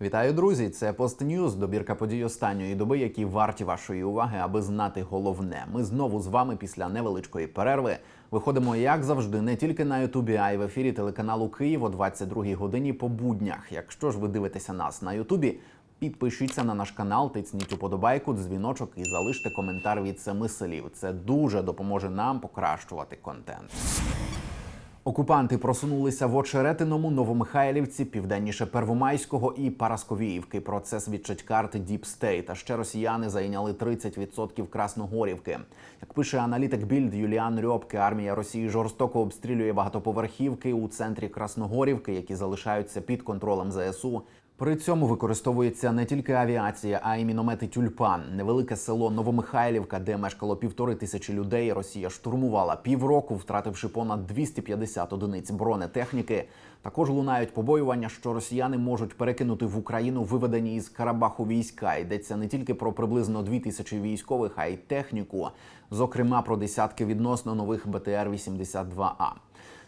Вітаю, друзі! Це Постньюз, добірка подій останньої доби, які варті вашої уваги, аби знати головне. Ми знову з вами після невеличкої перерви виходимо, як завжди, не тільки на Ютубі, а й в ефірі телеканалу Київ о 22-й годині по буднях. Якщо ж ви дивитеся нас на Ютубі, підпишіться на наш канал, тисніть уподобайку, дзвіночок і залиште коментар від семи слів. Це дуже допоможе нам покращувати контент. Окупанти просунулися в Очеретиному, Новомихайлівці, південніше Первомайського і Парасковіївки. Про це свідчать карти State. А ще росіяни зайняли 30% Красногорівки. Як пише аналітик Більд Юліан Рьобке, армія Росії жорстоко обстрілює багатоповерхівки у центрі Красногорівки, які залишаються під контролем ЗСУ. При цьому використовується не тільки авіація, а й міномети тюльпан. Невелике село Новомихайлівка, де мешкало півтори тисячі людей. Росія штурмувала півроку, втративши понад 250 одиниць бронетехніки. Також лунають побоювання, що росіяни можуть перекинути в Україну виведені із Карабаху війська. Йдеться не тільки про приблизно дві тисячі військових, а й техніку, зокрема про десятки відносно нових БТР 82 а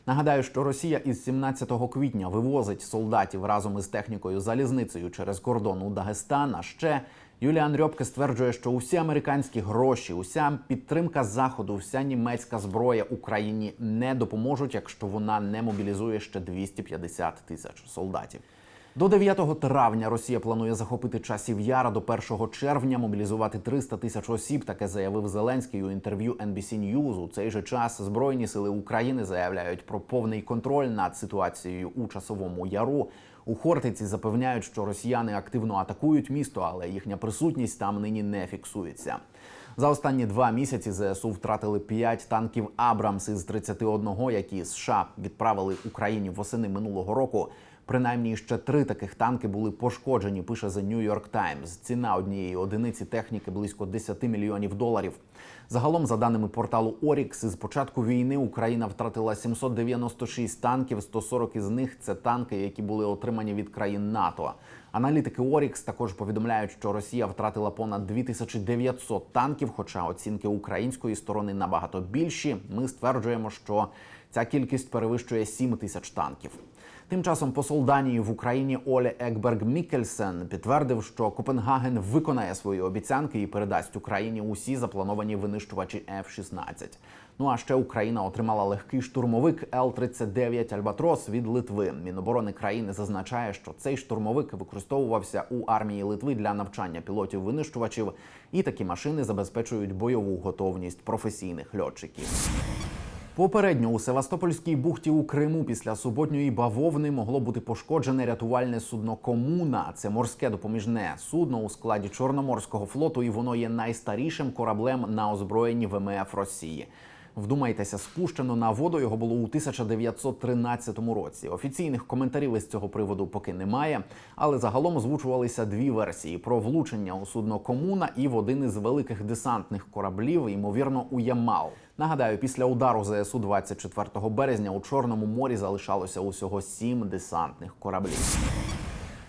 Нагадаю, що Росія із 17 квітня вивозить солдатів разом із технікою залізницею через кордон у Дагестан. А ще Юліан Рьобке стверджує, що усі американські гроші, уся підтримка заходу, вся німецька зброя Україні не допоможуть, якщо вона не мобілізує ще 250 тисяч солдатів. До 9 травня Росія планує захопити часів яра до 1 червня, мобілізувати 300 тисяч осіб. Таке заявив Зеленський у інтерв'ю NBC News. У цей же час збройні сили України заявляють про повний контроль над ситуацією у часовому яру. У Хортиці запевняють, що росіяни активно атакують місто, але їхня присутність там нині не фіксується. За останні два місяці ЗСУ втратили 5 танків Абрамс із 31, які США відправили Україні восени минулого року. Принаймні ще три таких танки були пошкоджені. Пише The New York Times. Ціна однієї одиниці техніки близько 10 мільйонів доларів. Загалом, за даними порталу Орікс, із початку війни Україна втратила 796 танків. 140 із них це танки, які були отримані від країн НАТО. Аналітики Орікс також повідомляють, що Росія втратила понад 2900 танків. Хоча оцінки української сторони набагато більші. Ми стверджуємо, що ця кількість перевищує 7 тисяч танків. Тим часом посол Данії в Україні Оле Екберг Мікельсен підтвердив, що Копенгаген виконає свої обіцянки і передасть Україні усі заплановані винищувачі F-16. Ну а ще Україна отримала легкий штурмовик Л-39 Альбатрос від Литви. Міноборони країни зазначає, що цей штурмовик використовувався у армії Литви для навчання пілотів винищувачів, і такі машини забезпечують бойову готовність професійних льотчиків. Попередньо у Севастопольській бухті у Криму після суботньої бавовни могло бути пошкоджене рятувальне судно Комуна. Це морське допоміжне судно у складі Чорноморського флоту, і воно є найстарішим кораблем на озброєнні ВМФ Росії. Вдумайтеся, спущено на воду його було у 1913 році. Офіційних коментарів із цього приводу поки немає, але загалом озвучувалися дві версії: про влучення у судно Комуна і в один із великих десантних кораблів, ймовірно, у Ямал. Нагадаю, після удару ЗСУ 24 березня у Чорному морі залишалося усього сім десантних кораблів.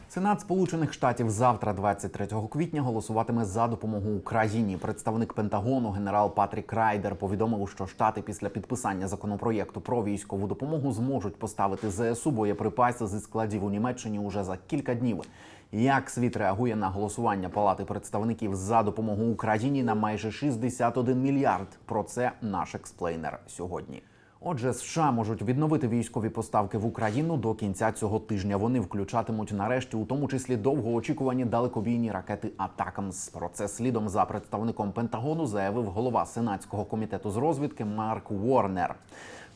Сенат Сполучених Штатів завтра, 23 квітня, голосуватиме за допомогу Україні. Представник Пентагону генерал Патрік Райдер повідомив, що штати після підписання законопроєкту про військову допомогу зможуть поставити ЗСУ боєприпаси зі складів у Німеччині уже за кілька днів. Як світ реагує на голосування Палати представників за допомогу Україні на майже 61 мільярд? Про це наш експлейнер сьогодні. Отже, США можуть відновити військові поставки в Україну до кінця цього тижня. Вони включатимуть нарешті, у тому числі довгоочікувані далекобійні ракети Атакамс. Про це слідом за представником Пентагону заявив голова сенатського комітету з розвідки Марк Уорнер.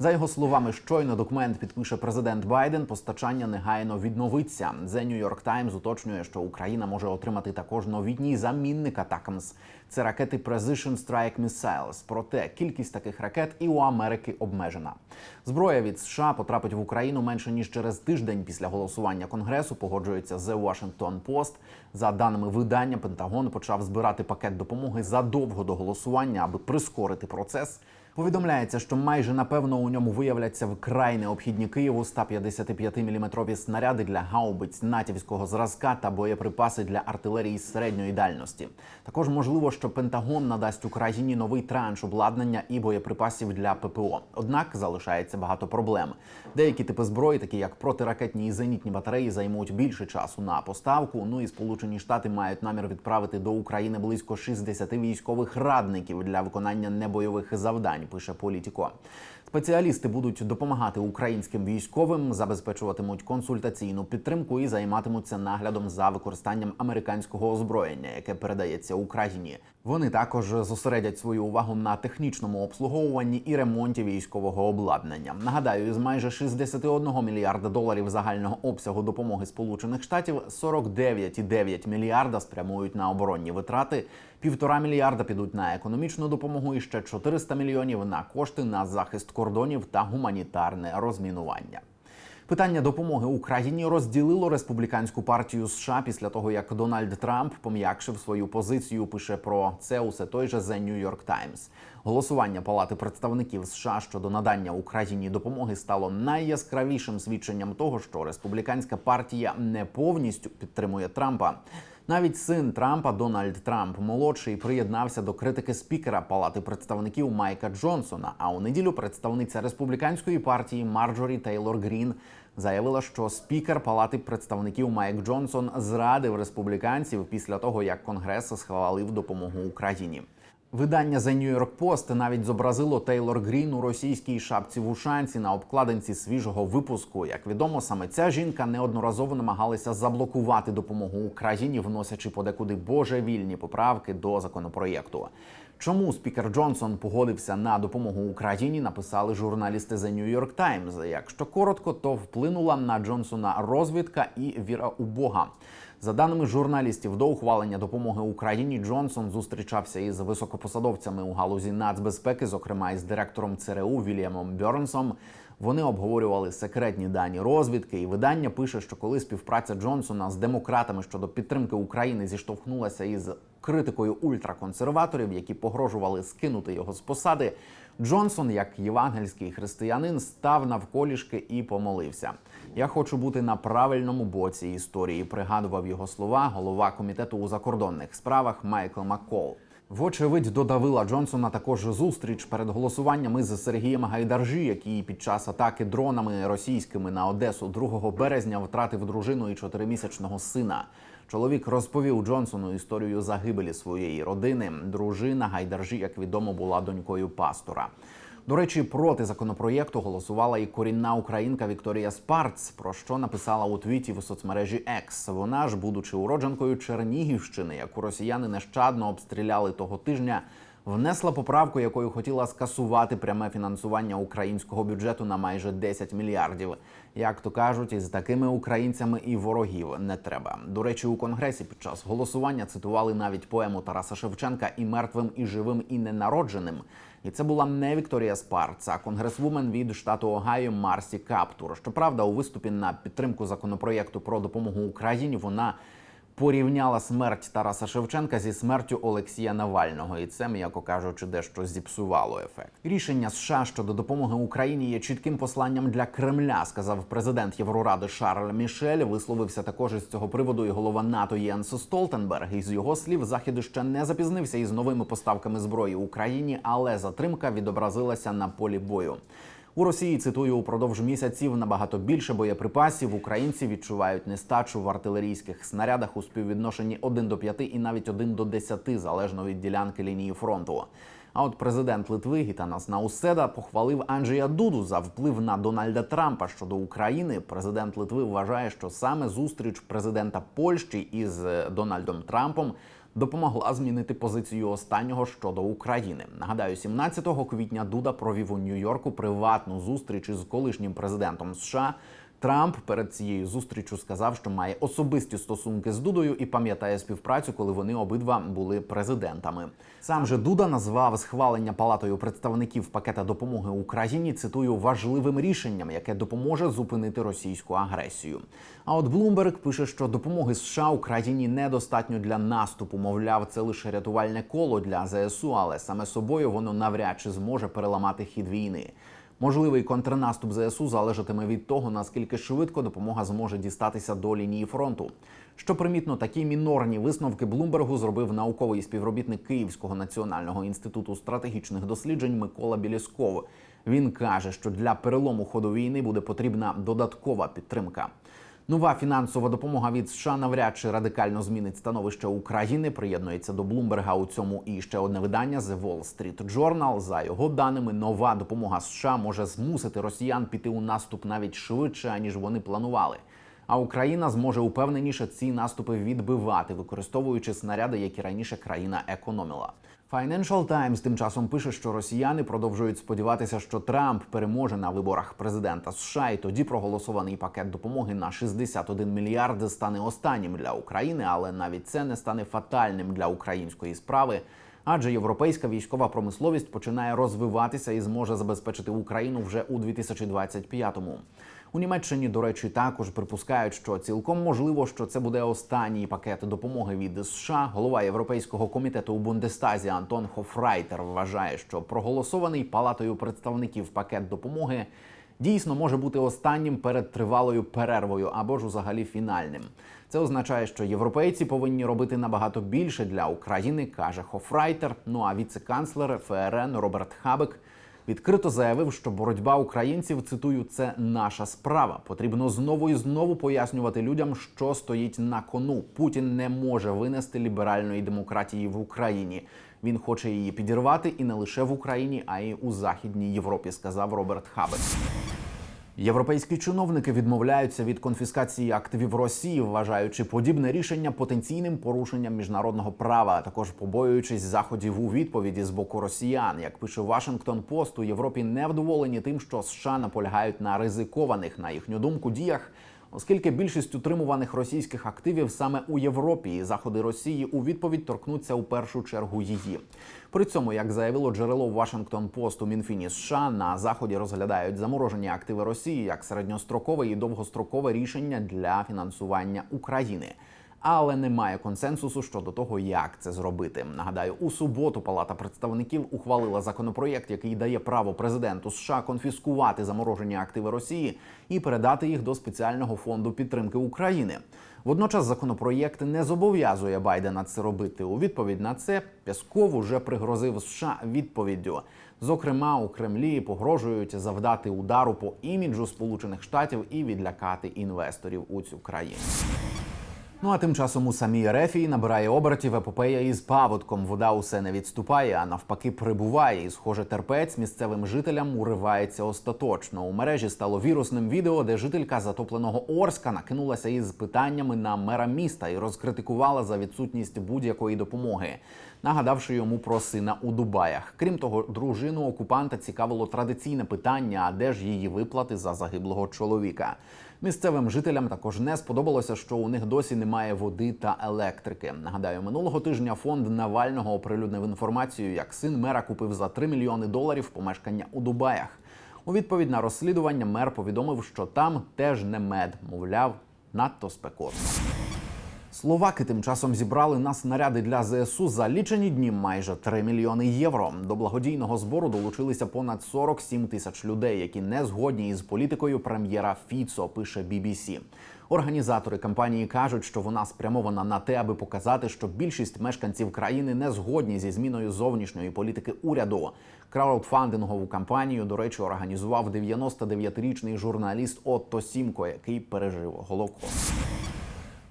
За його словами, щойно документ підпише президент Байден. Постачання негайно відновиться. The New York Times уточнює, що Україна може отримати також новітній замінник Атакамс. Це ракети Precision Strike Missiles. Проте кількість таких ракет і у Америки обмежена. Зброя від США потрапить в Україну менше ніж через тиждень після голосування конгресу. Погоджується The Washington Post. За даними видання, Пентагон почав збирати пакет допомоги задовго до голосування, аби прискорити процес. Повідомляється, що майже напевно у ньому виявляться вкрай необхідні Києву 155-мм снаряди для гаубиць натівського зразка та боєприпаси для артилерії середньої дальності. Також можливо, що Пентагон надасть Україні новий транш обладнання і боєприпасів для ППО. Однак залишається багато проблем. Деякі типи зброї, такі як протиракетні і зенітні батареї, займуть більше часу на поставку. Ну і Сполучені Штати мають намір відправити до України близько 60 військових радників для виконання небойових завдань. Пише Політіко. Спеціалісти будуть допомагати українським військовим, забезпечуватимуть консультаційну підтримку і займатимуться наглядом за використанням американського озброєння, яке передається Україні. Вони також зосередять свою увагу на технічному обслуговуванні і ремонті військового обладнання. Нагадаю, із майже 61 мільярда доларів загального обсягу допомоги Сполучених Штатів 49,9 мільярда спрямують на оборонні витрати. Півтора мільярда підуть на економічну допомогу і ще 400 мільйонів на кошти на захист кордонів та гуманітарне розмінування. Питання допомоги Україні розділило республіканську партію США після того, як Дональд Трамп пом'якшив свою позицію. Пише про це усе той же The New York Times. Голосування Палати представників США щодо надання Україні допомоги стало найяскравішим свідченням того, що республіканська партія не повністю підтримує Трампа. Навіть син Трампа Дональд Трамп молодший приєднався до критики спікера Палати представників Майка Джонсона. А у неділю представниця республіканської партії Марджорі Тейлор Грін заявила, що спікер Палати представників Майк Джонсон зрадив республіканців після того, як Конгрес схвалив допомогу Україні. Видання The New York Post навіть зобразило Тейлор Грін у російській шапці вушанці на обкладинці свіжого випуску. Як відомо, саме ця жінка неодноразово намагалася заблокувати допомогу Україні, вносячи подекуди божевільні поправки до законопроєкту. Чому спікер Джонсон погодився на допомогу Україні? Написали журналісти The New York Times. Якщо коротко, то вплинула на Джонсона розвідка і віра у Бога. За даними журналістів, до ухвалення допомоги Україні Джонсон зустрічався із високопосадовцями у галузі нацбезпеки, зокрема із директором ЦРУ Вільямом Бьорнсом. Вони обговорювали секретні дані розвідки, і видання пише, що коли співпраця Джонсона з демократами щодо підтримки України зіштовхнулася із критикою ультраконсерваторів, які погрожували скинути його з посади. Джонсон, як євангельський християнин, став навколішки і помолився. Я хочу бути на правильному боці історії. Пригадував його слова голова комітету у закордонних справах Майкл Маккол. Вочевидь, додавила Джонсона також зустріч перед голосуванням із Сергієм Гайдаржі, який під час атаки дронами російськими на Одесу 2 березня втратив дружину і чотиримісячного сина. Чоловік розповів Джонсону історію загибелі своєї родини. Дружина Гайдаржі, як відомо, була донькою пастора. До речі, проти законопроєкту голосувала і корінна українка Вікторія Спарц, про що написала у твіті в соцмережі X. Вона ж, будучи уродженкою Чернігівщини, яку росіяни нещадно обстріляли того тижня, внесла поправку, якою хотіла скасувати пряме фінансування українського бюджету на майже 10 мільярдів. Як то кажуть, із такими українцями і ворогів не треба. До речі, у конгресі під час голосування цитували навіть поему Тараса Шевченка і мертвим, і живим, і ненародженим. І це була не Вікторія Спарц, а конгресвумен від штату Огайо Марсі Каптур. Щоправда, у виступі на підтримку законопроєкту про допомогу Україні вона порівняла смерть Тараса Шевченка зі смертю Олексія Навального, і це, м'яко кажучи, дещо зіпсувало ефект. Рішення США щодо допомоги Україні є чітким посланням для Кремля, сказав президент Євроради Шарль Мішель. Висловився також із цього приводу і голова НАТО Єнс Столтенберг. Із його слів, захід ще не запізнився із новими поставками зброї Україні, але затримка відобразилася на полі бою. У Росії цитую упродовж місяців набагато більше боєприпасів. Українці відчувають нестачу в артилерійських снарядах у співвідношенні 1 до 5 і навіть 1 до 10, залежно від ділянки лінії фронту. А от президент Литви Гітанас Науседа похвалив Анджея Дуду за вплив на Дональда Трампа щодо України. Президент Литви вважає, що саме зустріч президента Польщі із Дональдом Трампом допомогла змінити позицію останнього щодо України. Нагадаю, 17 квітня Дуда провів у Нью-Йорку приватну зустріч із колишнім президентом США. Трамп перед цією зустрічю сказав, що має особисті стосунки з Дудою і пам'ятає співпрацю, коли вони обидва були президентами. Сам же Дуда назвав схвалення палатою представників пакета допомоги Україні цитую важливим рішенням, яке допоможе зупинити російську агресію. А от Блумберг пише, що допомоги США Україні недостатньо для наступу. Мовляв, це лише рятувальне коло для ЗСУ, але саме собою воно навряд чи зможе переламати хід війни. Можливий контрнаступ ЗСУ залежатиме від того, наскільки швидко допомога зможе дістатися до лінії фронту. Що примітно, такі мінорні висновки Блумбергу зробив науковий співробітник Київського національного інституту стратегічних досліджень Микола Білісков. Він каже, що для перелому ходу війни буде потрібна додаткова підтримка. Нова фінансова допомога від США навряд чи радикально змінить становище України. Приєднується до Блумберга у цьому і ще одне видання The Wall Street Journal. За його даними, нова допомога США може змусити росіян піти у наступ навіть швидше ніж вони планували. А Україна зможе упевненіше ці наступи відбивати, використовуючи снаряди, які раніше країна економила. Financial Times тим часом пише, що росіяни продовжують сподіватися, що Трамп переможе на виборах президента США, і тоді проголосований пакет допомоги на 61 мільярд стане останнім для України, але навіть це не стане фатальним для української справи. Адже європейська військова промисловість починає розвиватися і зможе забезпечити Україну вже у 2025-му. У Німеччині, до речі, також припускають, що цілком можливо, що це буде останній пакет допомоги від США. Голова Європейського комітету у Бундестазі Антон Хофрайтер вважає, що проголосований палатою представників пакет допомоги дійсно може бути останнім перед тривалою перервою або ж взагалі фінальним. Це означає, що європейці повинні робити набагато більше для України, каже Хофрайтер. Ну а віце-канцлер ФРН Роберт Хабек відкрито заявив, що боротьба українців цитую це наша справа. Потрібно знову і знову пояснювати людям, що стоїть на кону. Путін не може винести ліберальної демократії в Україні. Він хоче її підірвати і не лише в Україні, а й у Західній Європі, сказав Роберт Хабек. Європейські чиновники відмовляються від конфіскації активів Росії, вважаючи подібне рішення потенційним порушенням міжнародного права, а також побоюючись заходів у відповіді з боку росіян. Як пише Вашингтон Пост, у Європі не вдоволені тим, що США наполягають на ризикованих, на їхню думку, діях. Оскільки більшість утримуваних російських активів саме у Європі і заходи Росії у відповідь торкнуться у першу чергу її. При цьому, як заявило джерело Вашингтон Пост у Мінфіні США, на заході розглядають заморожені активи Росії як середньострокове і довгострокове рішення для фінансування України. Але немає консенсусу щодо того, як це зробити. Нагадаю, у суботу Палата представників ухвалила законопроєкт, який дає право президенту США конфіскувати заморожені активи Росії і передати їх до спеціального фонду підтримки України. Водночас законопроєкт не зобов'язує Байдена це робити. У відповідь на це Пєсков уже пригрозив США відповіддю. Зокрема, у Кремлі погрожують завдати удару по іміджу Сполучених Штатів і відлякати інвесторів у цю країну. Ну а тим часом у самій Рефії набирає обертів епопея із паводком. Вода усе не відступає, а навпаки, прибуває. І, схоже, терпець місцевим жителям уривається остаточно. У мережі стало вірусним відео, де жителька затопленого Орська накинулася із питаннями на мера міста і розкритикувала за відсутність будь-якої допомоги, нагадавши йому про сина у Дубаях. Крім того, дружину окупанта цікавило традиційне питання: а де ж її виплати за загиблого чоловіка? Місцевим жителям також не сподобалося, що у них досі немає води та електрики. Нагадаю, минулого тижня фонд Навального оприлюднив інформацію, як син мера купив за 3 мільйони доларів помешкання у Дубаях. У відповідь на розслідування мер повідомив, що там теж не мед, мовляв, надто спекотно. Словаки тим часом зібрали на снаряди для ЗСУ за лічені дні майже 3 мільйони євро. До благодійного збору долучилися понад 47 тисяч людей, які не згодні із політикою прем'єра Фіцо. Пише BBC. Організатори кампанії кажуть, що вона спрямована на те, аби показати, що більшість мешканців країни не згодні зі зміною зовнішньої політики уряду. Краудфандингову кампанію, до речі, організував 99-річний журналіст Отто Сімко, який пережив голокост.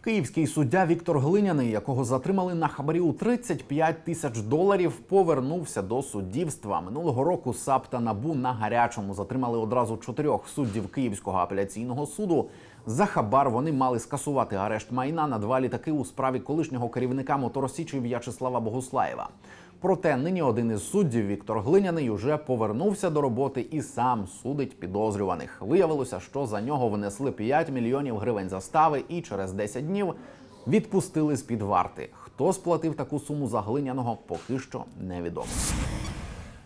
Київський суддя Віктор Глиняний, якого затримали на хабарі у 35 тисяч доларів, повернувся до суддівства. Минулого року САП та НАБУ на гарячому затримали одразу чотирьох суддів Київського апеляційного суду. За хабар вони мали скасувати арешт майна на два літаки у справі колишнього керівника моторосічі В'ячеслава Богуслаєва. Проте нині один із суддів Віктор Глиняний уже повернувся до роботи і сам судить підозрюваних. Виявилося, що за нього внесли 5 мільйонів гривень застави і через 10 днів відпустили з під варти. Хто сплатив таку суму за глиняного, поки що невідомо.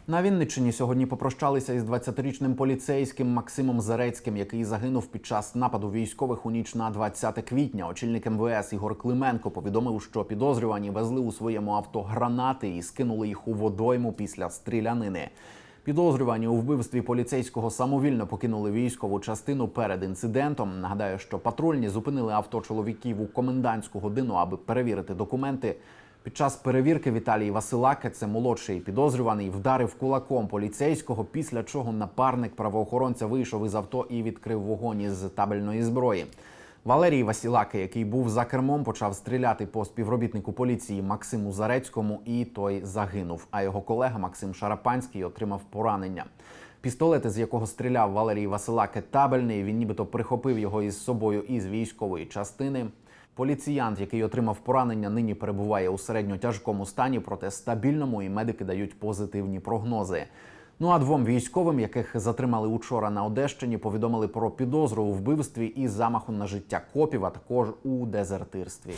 На Вінниччині сьогодні попрощалися із 20-річним поліцейським Максимом Зарецьким, який загинув під час нападу військових у ніч на 20 квітня. Очільник МВС Ігор Клименко повідомив, що підозрювані везли у своєму авто гранати і скинули їх у водойму після стрілянини. Підозрювані у вбивстві поліцейського самовільно покинули військову частину перед інцидентом. Нагадаю, що патрульні зупинили авто чоловіків у комендантську годину, аби перевірити документи. Під час перевірки Віталій Василаке, це молодший підозрюваний, вдарив кулаком поліцейського, після чого напарник правоохоронця вийшов із авто і відкрив вогонь із табельної зброї. Валерій Васілаке, який був за кермом, почав стріляти по співробітнику поліції Максиму Зарецькому, і той загинув. А його колега Максим Шарапанський отримав поранення. Пістолет, з якого стріляв Валерій Василаке, табельний. Він нібито прихопив його із собою із військової частини. Поліціянт, який отримав поранення, нині перебуває у середньо тяжкому стані, проте стабільному, і медики дають позитивні прогнози. Ну а двом військовим, яких затримали учора на Одещині, повідомили про підозру у вбивстві і замаху на життя копів, а також у дезертирстві.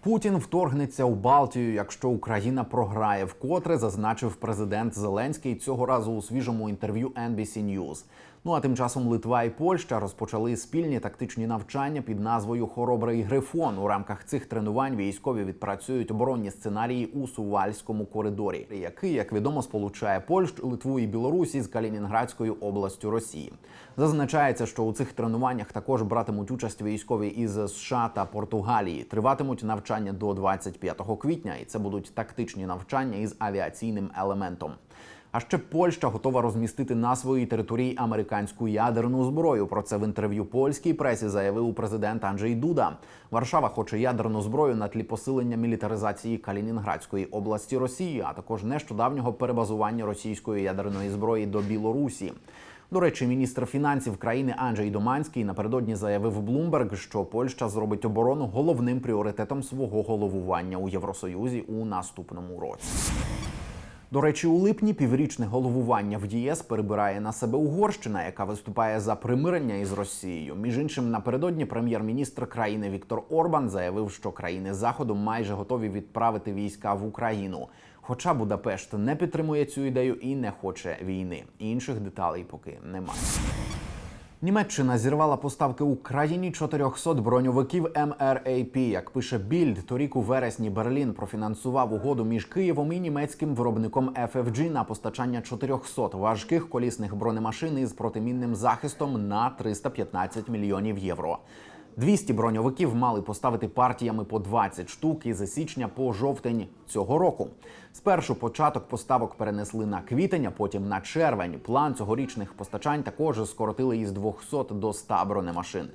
Путін вторгнеться у Балтію, якщо Україна програє, вкотре зазначив президент Зеленський цього разу у свіжому інтерв'ю NBC News. Ну а тим часом Литва і Польща розпочали спільні тактичні навчання під назвою Хоробрий Грифон. У рамках цих тренувань військові відпрацюють оборонні сценарії у Сувальському коридорі, який, як відомо, сполучає Польщу, Литву і Білорусі з Калінінградською областю Росії. Зазначається, що у цих тренуваннях також братимуть участь військові із США та Португалії. Триватимуть навчання до 25 квітня, і це будуть тактичні навчання із авіаційним елементом. А ще Польща готова розмістити на своїй території американську ядерну зброю. Про це в інтерв'ю польській пресі заявив президент Анджей Дуда. Варшава хоче ядерну зброю на тлі посилення мілітаризації Калінінградської області Росії, а також нещодавнього перебазування російської ядерної зброї до Білорусі. До речі, міністр фінансів країни Анджей Доманський напередодні заявив Bloomberg, що Польща зробить оборону головним пріоритетом свого головування у Євросоюзі у наступному році. До речі, у липні піврічне головування в ЄС перебирає на себе Угорщина, яка виступає за примирення із Росією. Між іншим, напередодні прем'єр-міністр країни Віктор Орбан заявив, що країни заходу майже готові відправити війська в Україну. Хоча Будапешт не підтримує цю ідею і не хоче війни. Інших деталей поки немає. Німеччина зірвала поставки Україні 400 броньовиків МРАП. Як пише Більд, торік у вересні Берлін профінансував угоду між Києвом і німецьким виробником FFG на постачання 400 важких колісних бронемашин із протимінним захистом на 315 мільйонів євро. 200 броньовиків мали поставити партіями по 20 штук із січня по жовтень цього року. Спершу початок поставок перенесли на квітень, а потім на червень. План цьогорічних постачань також скоротили із 200 до 100 бронемашин.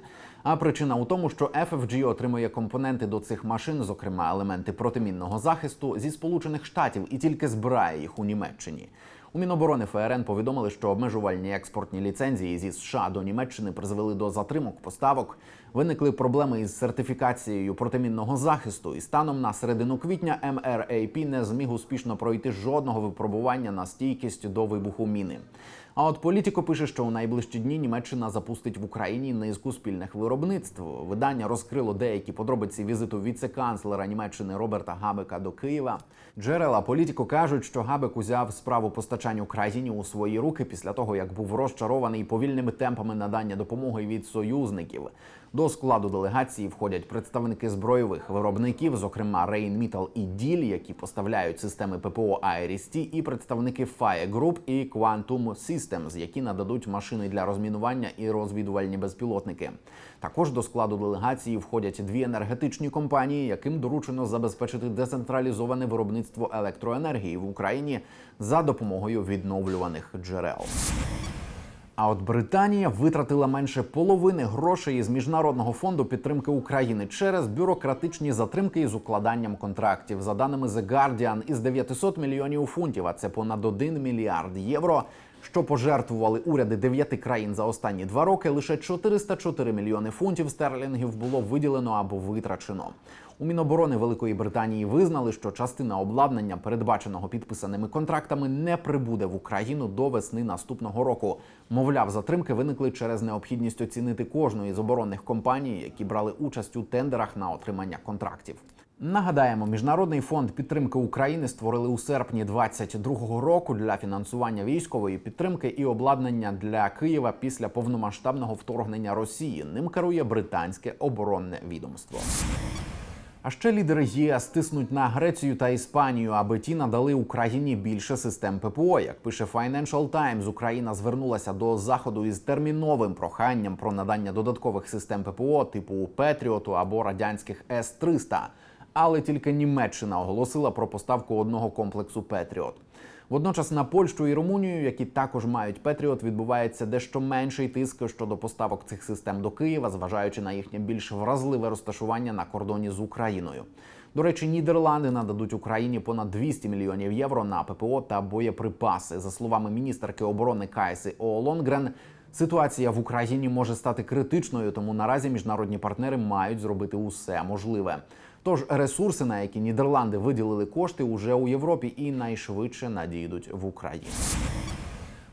А причина у тому, що FFG отримує компоненти до цих машин, зокрема елементи протимінного захисту, зі Сполучених Штатів і тільки збирає їх у Німеччині. У Міноборони ФРН повідомили, що обмежувальні експортні ліцензії зі США до Німеччини призвели до затримок поставок. Виникли проблеми із сертифікацією протимінного захисту, і станом на середину квітня МРАП не зміг успішно пройти жодного випробування на стійкість до вибуху міни. А от політико пише, що у найближчі дні Німеччина запустить в Україні низку спільних виробництв. Видання розкрило деякі подробиці візиту віце-канцлера Німеччини Роберта Габека до Києва. Джерела політико кажуть, що Габек узяв справу постачань Україні у свої руки після того, як був розчарований повільними темпами надання допомоги від союзників. До складу делегації входять представники збройових виробників, зокрема Rheinmetall і Діль, які поставляють системи ППО Айрісті, і представники Fire Group і Quantum Systems, які нададуть машини для розмінування і розвідувальні безпілотники. Також до складу делегації входять дві енергетичні компанії, яким доручено забезпечити децентралізоване виробництво електроенергії в Україні за допомогою відновлюваних джерел. А от Британія витратила менше половини грошей із міжнародного фонду підтримки України через бюрократичні затримки із укладанням контрактів. За даними The Guardian, із 900 мільйонів фунтів, а це понад 1 мільярд євро. Що пожертвували уряди дев'яти країн за останні два роки, лише 404 мільйони фунтів стерлінгів було виділено або витрачено. У Міноборони Великої Британії визнали, що частина обладнання, передбаченого підписаними контрактами, не прибуде в Україну до весни наступного року. Мовляв, затримки виникли через необхідність оцінити кожну із оборонних компаній, які брали участь у тендерах на отримання контрактів. Нагадаємо, міжнародний фонд підтримки України створили у серпні 2022 року для фінансування військової підтримки і обладнання для Києва після повномасштабного вторгнення Росії. Ним керує британське оборонне відомство. А ще лідери ЄС тиснуть на Грецію та Іспанію, аби ті надали Україні більше систем ППО. Як пише Financial Times, Україна звернулася до заходу із терміновим проханням про надання додаткових систем ППО типу Петріоту або радянських С-300. Але тільки Німеччина оголосила про поставку одного комплексу Петріот. Водночас на Польщу і Румунію, які також мають Петріот, відбувається дещо менший тиск щодо поставок цих систем до Києва, зважаючи на їхнє більш вразливе розташування на кордоні з Україною. До речі, Нідерланди нададуть Україні понад 200 мільйонів євро на ППО та боєприпаси. За словами міністерки оборони Кайси Оолонгрен, ситуація в Україні може стати критичною, тому наразі міжнародні партнери мають зробити усе можливе. Тож ресурси, на які Нідерланди виділили кошти, уже у Європі і найшвидше надійдуть в Україну.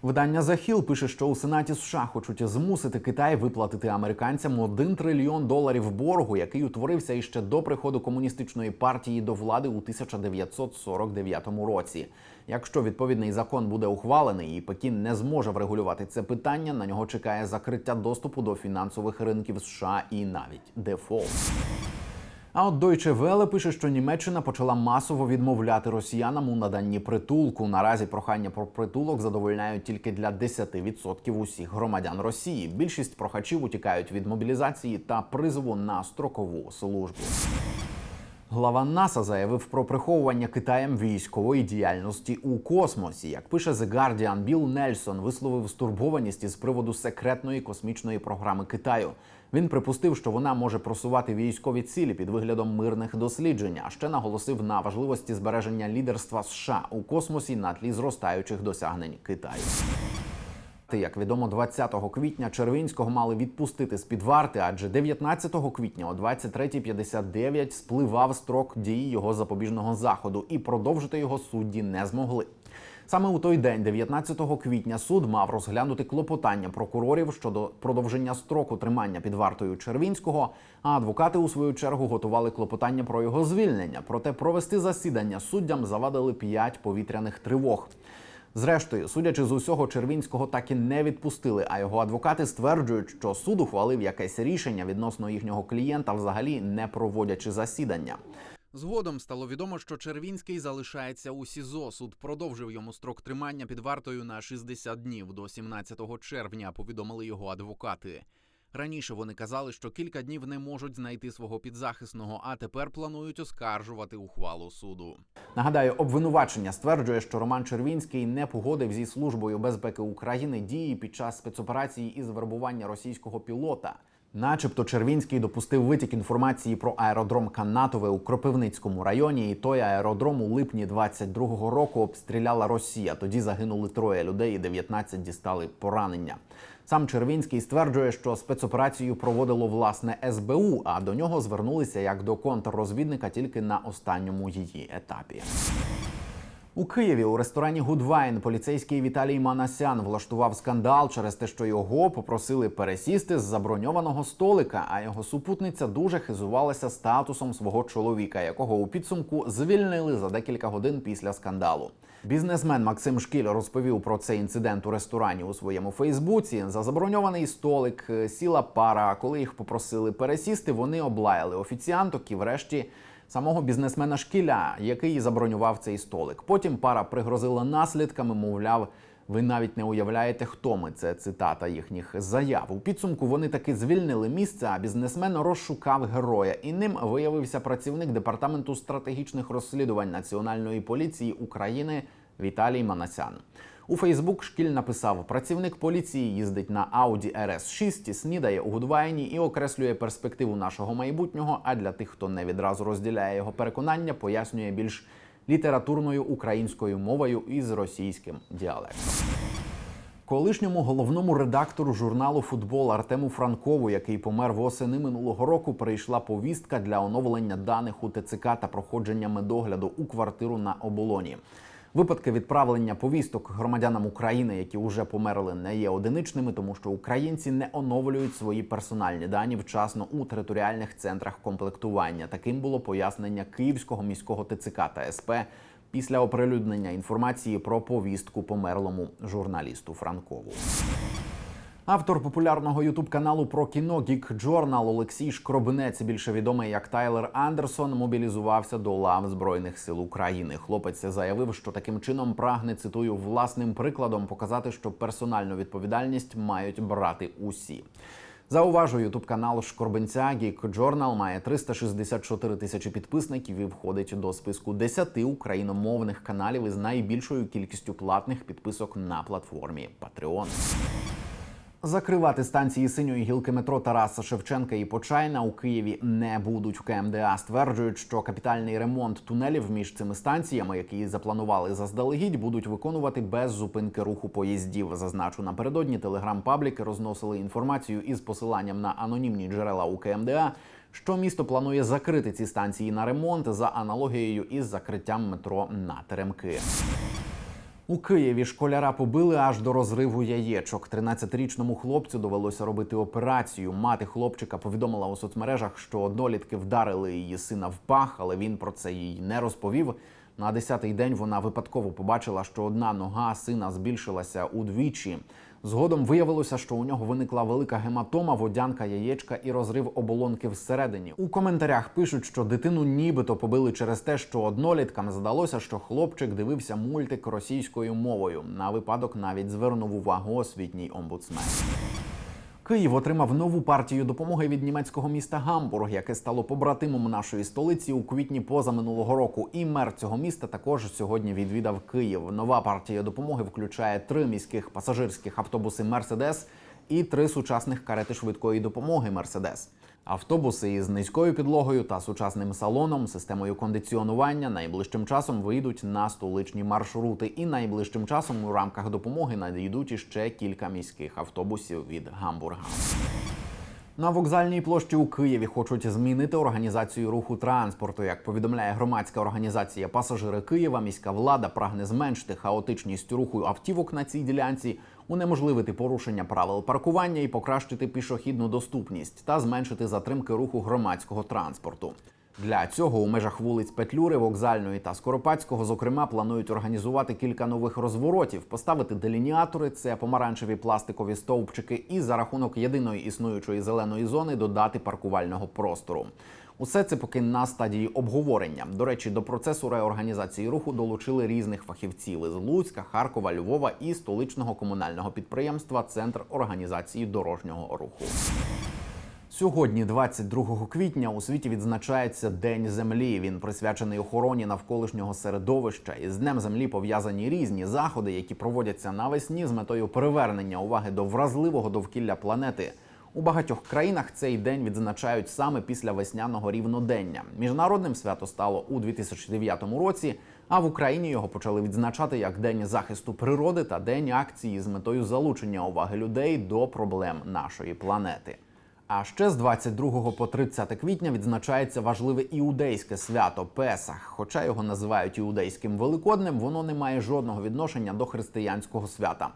Видання Захіл пише, що у Сенаті США хочуть змусити Китай виплатити американцям 1 трильйон доларів боргу, який утворився іще до приходу комуністичної партії до влади у 1949 році. Якщо відповідний закон буде ухвалений і Пекін не зможе врегулювати це питання, на нього чекає закриття доступу до фінансових ринків США і навіть дефолт. А от Deutsche Welle пише, що Німеччина почала масово відмовляти росіянам у наданні притулку. Наразі прохання про притулок задовольняють тільки для 10% усіх громадян Росії. Більшість прохачів утікають від мобілізації та призову на строкову службу. Глава НАСА заявив про приховування Китаєм військової діяльності у космосі. Як пише The Guardian, Білл Нельсон висловив стурбованість із приводу секретної космічної програми Китаю. Він припустив, що вона може просувати військові цілі під виглядом мирних досліджень. А ще наголосив на важливості збереження лідерства США у космосі на тлі зростаючих досягнень Китаю. Як відомо, 20 квітня Червінського мали відпустити з під варти, адже 19 квітня о 23.59 спливав строк дії його запобіжного заходу, і продовжити його судді не змогли. Саме у той день, 19 квітня, суд мав розглянути клопотання прокурорів щодо продовження строку тримання під вартою Червінського. А адвокати у свою чергу готували клопотання про його звільнення. Проте провести засідання суддям завадили п'ять повітряних тривог. Зрештою, судячи з усього, Червінського так і не відпустили. А його адвокати стверджують, що суд ухвалив якесь рішення відносно їхнього клієнта, взагалі не проводячи засідання. Згодом стало відомо, що Червінський залишається у СІЗО. Суд продовжив йому строк тримання під вартою на 60 днів до 17 червня. Повідомили його адвокати. Раніше вони казали, що кілька днів не можуть знайти свого підзахисного, а тепер планують оскаржувати ухвалу суду. Нагадаю, обвинувачення стверджує, що Роман Червінський не погодив зі службою безпеки України дії під час спецоперації із вербування російського пілота. Начебто Червінський допустив витік інформації про аеродром Канатове у Кропивницькому районі, і той аеродром у липні 22-го року обстріляла Росія. Тоді загинули троє людей, і 19 дістали поранення. Сам Червінський стверджує, що спецоперацію проводило власне СБУ, а до нього звернулися як до контррозвідника тільки на останньому її етапі. У Києві у ресторані Гудвайн поліцейський Віталій Манасян влаштував скандал через те, що його попросили пересісти з заброньованого столика. А його супутниця дуже хизувалася статусом свого чоловіка, якого у підсумку звільнили за декілька годин після скандалу. Бізнесмен Максим Шкіль розповів про цей інцидент у ресторані у своєму Фейсбуці. За заброньований столик е, сіла пара. А коли їх попросили пересісти, вони облаяли офіціанток і, врешті, самого бізнесмена Шкіля, який забронював цей столик. Потім пара пригрозила наслідками, мовляв. Ви навіть не уявляєте, хто ми. Це цитата їхніх заяв. У підсумку вони таки звільнили місце, а бізнесмен розшукав героя. І ним виявився працівник департаменту стратегічних розслідувань Національної поліції України Віталій Манасян. У Фейсбук шкіль написав: працівник поліції їздить на Audi RS6, снідає у Гудвайні і окреслює перспективу нашого майбутнього. А для тих, хто не відразу розділяє його переконання, пояснює більш літературною українською мовою із російським діалектом. Колишньому головному редактору журналу Футбол Артему Франкову, який помер восени минулого року, прийшла повістка для оновлення даних у ТЦК та проходження медогляду у квартиру на оболоні. Випадки відправлення повісток громадянам України, які вже померли, не є одиничними, тому що українці не оновлюють свої персональні дані вчасно у територіальних центрах комплектування. Таким було пояснення Київського міського ТЦК та СП після оприлюднення інформації про повістку померлому журналісту Франкову. Автор популярного ютуб каналу про кіно Geek Journal Олексій Шкробинець, більше відомий як Тайлер Андерсон, мобілізувався до лав Збройних сил України. Хлопець заявив, що таким чином прагне цитую власним прикладом показати, що персональну відповідальність мають брати усі. Зауважу, ютуб канал Шкорбинця Geek Journal має 364 тисячі підписників і входить до списку 10 україномовних каналів із найбільшою кількістю платних підписок на платформі Patreon. Закривати станції синьої гілки метро Тараса Шевченка і Почайна у Києві не будуть. В КМДА стверджують, що капітальний ремонт тунелів між цими станціями, які запланували заздалегідь, будуть виконувати без зупинки руху поїздів. Зазначу напередодні телеграм-пабліки розносили інформацію із посиланням на анонімні джерела у КМДА. Що місто планує закрити ці станції на ремонт за аналогією із закриттям метро на Теремки. У Києві школяра побили аж до розриву яєчок. 13-річному хлопцю довелося робити операцію. Мати хлопчика повідомила у соцмережах, що однолітки вдарили її сина в пах, але він про це їй не розповів. На 10-й день вона випадково побачила, що одна нога сина збільшилася удвічі. Згодом виявилося, що у нього виникла велика гематома, водянка яєчка і розрив оболонки всередині. У коментарях пишуть, що дитину нібито побили через те, що одноліткам здалося, що хлопчик дивився мультик російською мовою. На випадок навіть звернув увагу освітній омбудсмен. Київ отримав нову партію допомоги від німецького міста Гамбург, яке стало побратимом нашої столиці у квітні позаминулого року. І мер цього міста також сьогодні відвідав Київ. Нова партія допомоги включає три міських пасажирських автобуси Мерседес і три сучасних карети швидкої допомоги Мерседес. Автобуси із низькою підлогою та сучасним салоном, системою кондиціонування найближчим часом вийдуть на столичні маршрути, і найближчим часом у рамках допомоги надійдуть іще кілька міських автобусів від Гамбурга. На вокзальній площі у Києві хочуть змінити організацію руху транспорту. Як повідомляє громадська організація Пасажири Києва, міська влада прагне зменшити хаотичність руху автівок на цій ділянці, унеможливити порушення правил паркування і покращити пішохідну доступність та зменшити затримки руху громадського транспорту. Для цього у межах вулиць Петлюри, Вокзальної та Скоропадського, зокрема, планують організувати кілька нових розворотів, поставити делініатори, це помаранчеві пластикові стовпчики, і за рахунок єдиної існуючої зеленої зони додати паркувального простору. Усе це поки на стадії обговорення. До речі, до процесу реорганізації руху долучили різних фахівців із Луцька, Харкова, Львова і столичного комунального підприємства Центр організації дорожнього руху. Сьогодні, 22 квітня, у світі відзначається День землі. Він присвячений охороні навколишнього середовища. Із днем землі пов'язані різні заходи, які проводяться навесні з метою привернення уваги до вразливого довкілля планети. У багатьох країнах цей день відзначають саме після весняного рівнодення. Міжнародним свято стало у 2009 році. А в Україні його почали відзначати як День захисту природи та День акції з метою залучення уваги людей до проблем нашої планети. А ще з 22 по 30 квітня відзначається важливе іудейське свято Песах. Хоча його називають іудейським великоднем, воно не має жодного відношення до християнського свята.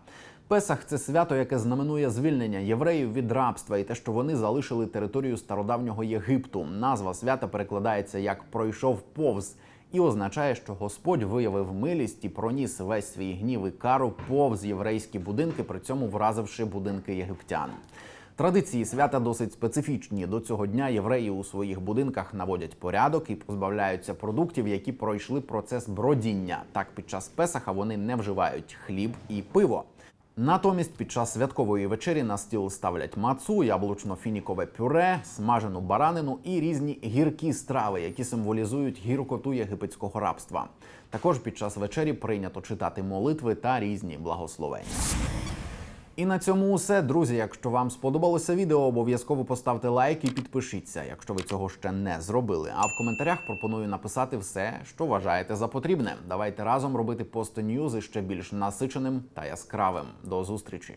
Песах це свято, яке знаменує звільнення євреїв від рабства і те, що вони залишили територію стародавнього Єгипту. Назва свята перекладається як пройшов повз і означає, що Господь виявив милість і проніс весь свій гнів і кару повз єврейські будинки, при цьому вразивши будинки єгиптян. Традиції свята досить специфічні. До цього дня євреї у своїх будинках наводять порядок і позбавляються продуктів, які пройшли процес бродіння. Так, під час Песаха вони не вживають хліб і пиво. Натомість під час святкової вечері на стіл ставлять мацу, яблучно-фінікове пюре, смажену баранину і різні гіркі страви, які символізують гіркоту єгипетського рабства. Також під час вечері прийнято читати молитви та різні благословення. І на цьому усе, друзі. Якщо вам сподобалося відео, обов'язково поставте лайк і підпишіться, якщо ви цього ще не зробили. А в коментарях пропоную написати все, що вважаєте за потрібне. Давайте разом робити пост Ньюз ще більш насиченим та яскравим. До зустрічі.